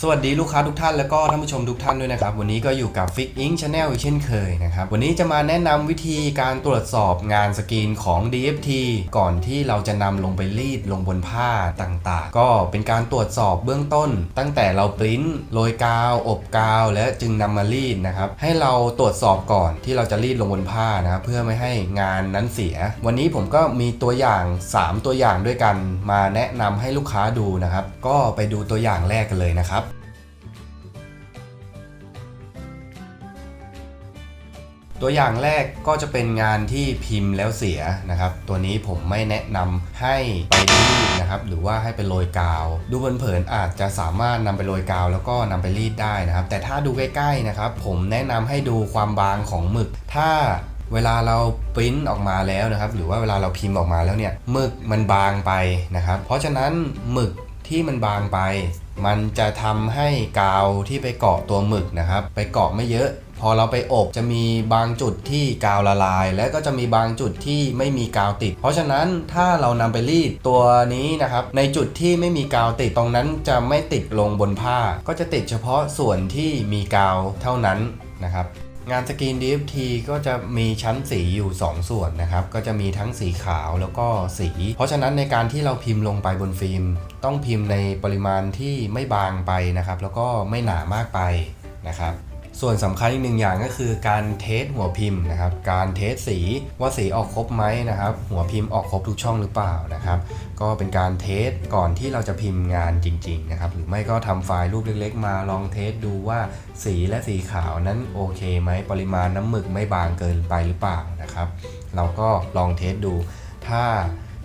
สวัสดีลูกค้าทุกท่านแล้วก็ท่านผู้ชมทุกท่านด้วยนะครับ วันนี้ก็อยู่กับ Fix Ink Channel อีกเช่นเคยนะครับ วันนี้จะมาแนะนำวิธีการตรวจสอบงานสกรีนของ DFT ก่อนที่เราจะนำลงไปรีดลงบนผ้าต่างๆ ก็เป็นการตรวจสอบเบื้องต้น ตั้งแต่เราปริ้นโรยกาว อบกาว และจึงนำมารีดนะครับ ให้เราตรวจสอบก่อนที่เราจะรีดลงบนผ้านะครับเพื่อไม่ให้งานนั้นเสีย วันนี้ผมก็มีตัวอย่าง 3 ตัวอย่างด้วยกัน มาแนะนำให้ลูกค้าดูนะครับ ก็ไปดูตัวอย่างแรกกันเลยนะครับ ตัวอย่างแรกก็จะเป็นงานที่พิมพ์แล้วเสียนะครับ ตัวนี้ผมไม่แนะนำให้ไปรีดนะครับ หรือว่าให้ไปโรยกาว ดูเผินๆอาจจะสามารถนำไปโรยกาว แล้วก็นำไปรีดได้นะครับ แต่ถ้าดูใกล้ ๆนะครับ ผมแนะนำให้ดูความบางของหมึก ถ้าเวลาเราปริ้นออกมาแล้วนะครับ หรือว่าเวลาเราพิมพ์ออกมาแล้วเนี่ยหมึกมันบางไปนะครับ เพราะฉะนั้นหมึก ที่มันบางไป มันจะทำให้กาวที่ไปเกาะตัวหมึกนะครับ ไปเกาะไม่เยอะ พอเราไปอบจะมีบางจุดที่กาวละลาย และก็จะมีบางจุดที่ไม่มีกาวติด เพราะฉะนั้นถ้าเรานำไปรีดตัวนี้นะครับ ในจุดที่ไม่มีกาวติดตรงนั้นจะไม่ติดลงบนผ้า ก็จะติดเฉพาะส่วนที่มีกาวเท่านั้นนะครับ งานสกรีน DFT ก็จะมีชั้นสีอยู่ 2 ส่วนนะครับ ก็จะมีทั้งสีขาวแล้วก็สี เพราะฉะนั้นในการที่เราพิมพ์ลงไปบนฟิล์ม ต้องพิมพ์ในปริมาณที่ไม่บางไปนะครับ แล้วก็ไม่หนามากไปนะครับ ส่วนสำคัญอีกหนึ่งอย่างก็คือการเทสหัวพิมพ์นะครับ การเทสสีว่าสีออกครบไหมนะครับ หัวพิมพ์ออกครบทุกช่องหรือเปล่านะครับ ก็เป็นการเทสก่อนที่เราจะพิมพ์งานจริงๆนะครับ หรือไม่ก็ทำไฟล์รูปเล็กๆ มาลองเทสดูว่าสีและสีขาวนั้นโอเคไหมปริมาณน้ำหมึกไม่บางเกินไปหรือเปล่านะครับ เราก็ลองเทสดู ถ้า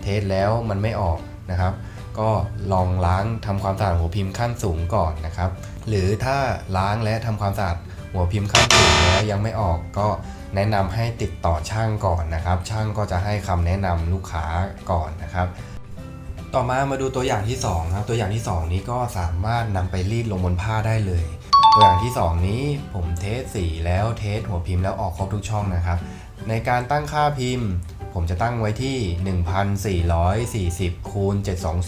เทสแล้วมันไม่ออกนะครับก็ลองล้างทำความสะอาดหัวพิมพ์ขั้นสูงก่อนนะครับ หรือถ้าล้างและทำความสะอาด หัวพิมพ์ขั้นสูงแล้วยังไม่ออกก็แนะนำให้ติดต่อช่างก่อนนะครับ ช่างก็จะให้คำแนะนำลูกค้าก่อนนะครับ ต่อมามาดูตัวอย่างที่2ครับตัวอย่างที่ 2 นี้ก็สามารถนำไปรีดลงบนผ้าได้เลย ตัวอย่างที่ 2 นี้ผมเทสสีแล้วเทสหัวพิมพ์แล้วออกครบทุกช่องนะครับ ในการตั้งค่าพิมพ์ ผมจะตั้งไว้ที่ 1440คูณ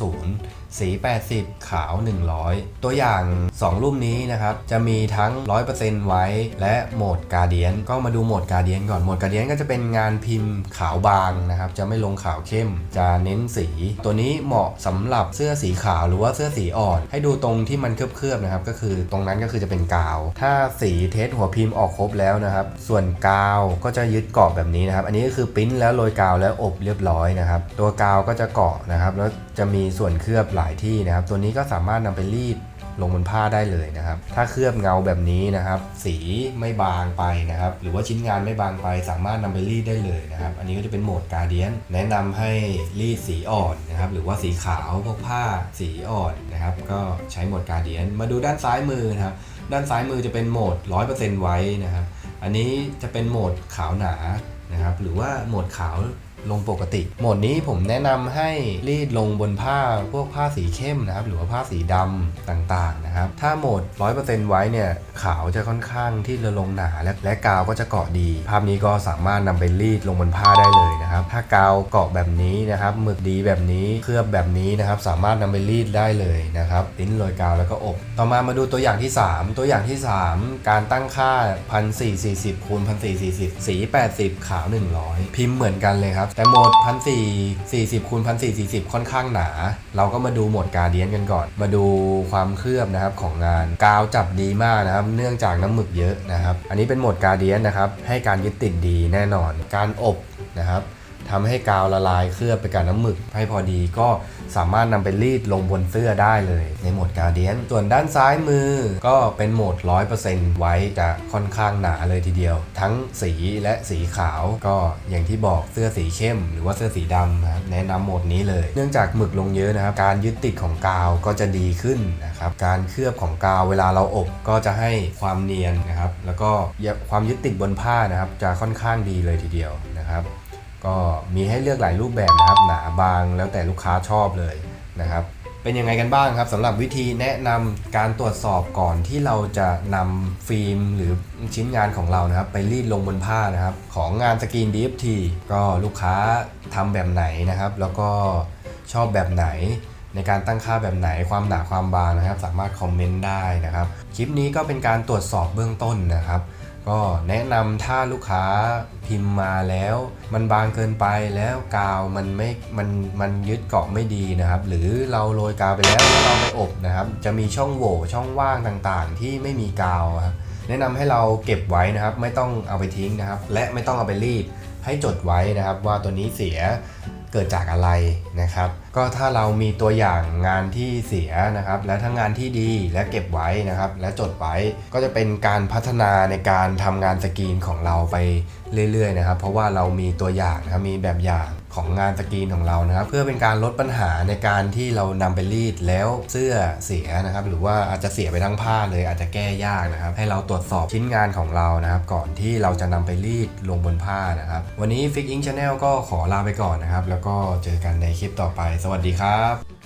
720 สี 80 ขาว 100 ตัวอย่าง 2รูปนี้นะครับ จะมีทั้ง 100%ไว้ และโหมดการเดียน ก็มาดูโหมดการเดียนก่อน โหมดการเดียนก็จะเป็นงานพิมพ์ขาวบางนะครับ จะไม่ลงขาวเข้ม จะเน้นสี ตัวนี้เหมาะสำหรับเสื้อสีขาวหรือว่าเสื้อสีอ่อน ให้ดูตรงที่มันเคลือบๆนะครับ ก็คือตรงนั้นก็คือจะเป็นกาว ถ้าสีเทสหัวพิมพ์ออกครบแล้วนะครับ ส่วนกาวก็จะยึดเกาะแบบนี้นะครับ อันนี้ก็คือปิ้นแล้วโรยกาวแล้วอบเรียบร้อยนะครับ ตัวกาวก็จะเกาะนะครับ แล้วจะมีส่วนเคลือบหลายที่นะครับ ตัวนี้ก็สามารถนำไปรีดลงบนผ้าได้เลยนะครับ ถ้าเคลือบเงาแบบนี้นะครับ สีไม่บางไปนะครับ หรือว่าชิ้นงานไม่บางไป สามารถนำไปรีดได้เลยนะครับ อันนี้ก็จะเป็นโหมดการเดียน แนะนำให้รีดสีอ่อนนะครับ หรือว่าสีขาวพวกผ้าสีอ่อนนะครับ ก็ใช้โหมดการเดียน มาดูด้านซ้ายมือนะครับ ด้านซ้ายมือจะเป็นโหมด 100%ไว้นะครับ อันนี้จะเป็นโหมดขาวหนานะครับ หรือว่าโหมดขาว ลงปกติ โหมดนี้ผมแนะนำให้รีดลงบนผ้าพวกผ้าสีเข้มนะครับ หรือว่าผ้าสีดำต่างๆนะครับ ถ้าโหมด 100%ไว้เนี่ยขาวจะค่อนข้างที่จะลงหนาและและกาวก็จะเกาะดี ภาพนี้ก็สามารถนำไปรีดลงบนผ้าได้เลยนะ ครับถ้ากาวเกาะแบบนี้นะครับหมึกดีแบบนี้เคลือบแบบนี้นะครับ สามารถนำไปรีดได้เลยนะครับติ้นโรยกาวแล้วก็อบต่อมามาดูตัวอย่างที่ 3 ตัวอย่างที่ 3 การตั้งค่า 1440คูณ1440 สี 80 ขาว 100 พิมพ์เหมือนกันเลยครับ แต่โหมด 1440คูณ1440 ค่อนข้างหนา เราก็มาดูโหมดการเดียนกันก่อน มาดูความเคลือบนะครับของงาน กาวจับดีมากนะครับ เนื่องจากน้ำหมึกเยอะนะครับ อันนี้เป็นโหมดการเดียนนะครับ ให้การยึดติดดีแน่นอน การอบนะครับ ทำให้กาวละลายเคลือบไปกับน้ำหมึก ให้พอดีก็สามารถนำไปรีดลงบนเสื้อได้เลย ในโหมดการเดียน ส่วนด้านซ้ายมือก็เป็นโหมด 100%ไว้จะค่อนข้างหนาเลยทีเดียว ทั้งสีและสีขาวก็อย่างที่บอกเสื้อสีเข้ม หรือว่าเสื้อสีดำนะแนะนำโหมดนี้เลย เนื่องจากหมึกลงเยอะนะครับ การยึดติดของกาวก็จะดีขึ้นนะครับการเคลือบของกาวเวลาเราอบก็จะให้ความเนียนนะครับ แล้วก็ความยึดติดบนผ้านะครับ จะค่อนข้างดีเลยทีเดียวนะครับ ก็มีให้เลือกหลายรูปแบบนะครับ หนาบางแล้วแต่ลูกค้าชอบเลยนะครับ เป็นยังไงกันบ้างครับสำหรับวิธีแนะนำการตรวจสอบก่อนที่เราจะนำฟิล์มหรือชิ้นงานของเรานะครับ ไปรีดลงบนผ้านะครับ ของงานสกรีน DFT ก็ลูกค้าทำแบบไหนนะครับ แล้วก็ชอบแบบไหนในการตั้งค่าแบบไหนความหนาความบางนะครับ สามารถคอมเมนต์ได้นะครับ คลิปนี้ก็เป็นการตรวจสอบเบื้องต้นนะครับ ก็แนะนำถ้าลูกค้าพิมพ์มาแล้ว มันบางเกินไปแล้วกาวมันไม่มันมันยึดเกาะไม่ดีนะครับ หรือเราโรยกาวไปแล้วแล้วเราไปอบนะครับ จะมีช่องโหว่ช่องว่างต่างๆ ที่ไม่มีกาวครับแนะนำให้เราเก็บไว้นะครับ ไม่ต้องเอาไปทิ้งนะครับ และไม่ต้องเอาไปรีดให้จดไว้นะครับ ว่าตัวนี้เสีย เกิดจากอะไรนะครับ ก็ถ้าเรามีตัวอย่างงานที่เสียนะครับ และทั้งงานที่ดีและเก็บไว้นะครับ และจดไว้ก็จะเป็นการพัฒนาในการทำงานสกรีนของเราไปเรื่อยๆนะครับ เพราะว่าเรามีตัวอย่างนะครับมีแบบอย่าง ของงานสกรีนของเรานะครับ เพื่อเป็นการลดปัญหาในการที่เรานำไปรีดแล้วเสื้อเสียนะครับ หรือว่าอาจจะเสียไปทั้งผ้าเลยอาจจะแก้ยากนะครับ ให้เราตรวจสอบชิ้นงานของเรานะครับ ก่อนที่เราจะนำไปรีดลงบนผ้านะครับ วันนี้ Fix Ink Channel ก็ขอลาไปก่อนนะครับ แล้วก็เจอกันในคลิปต่อไป สวัสดีครับ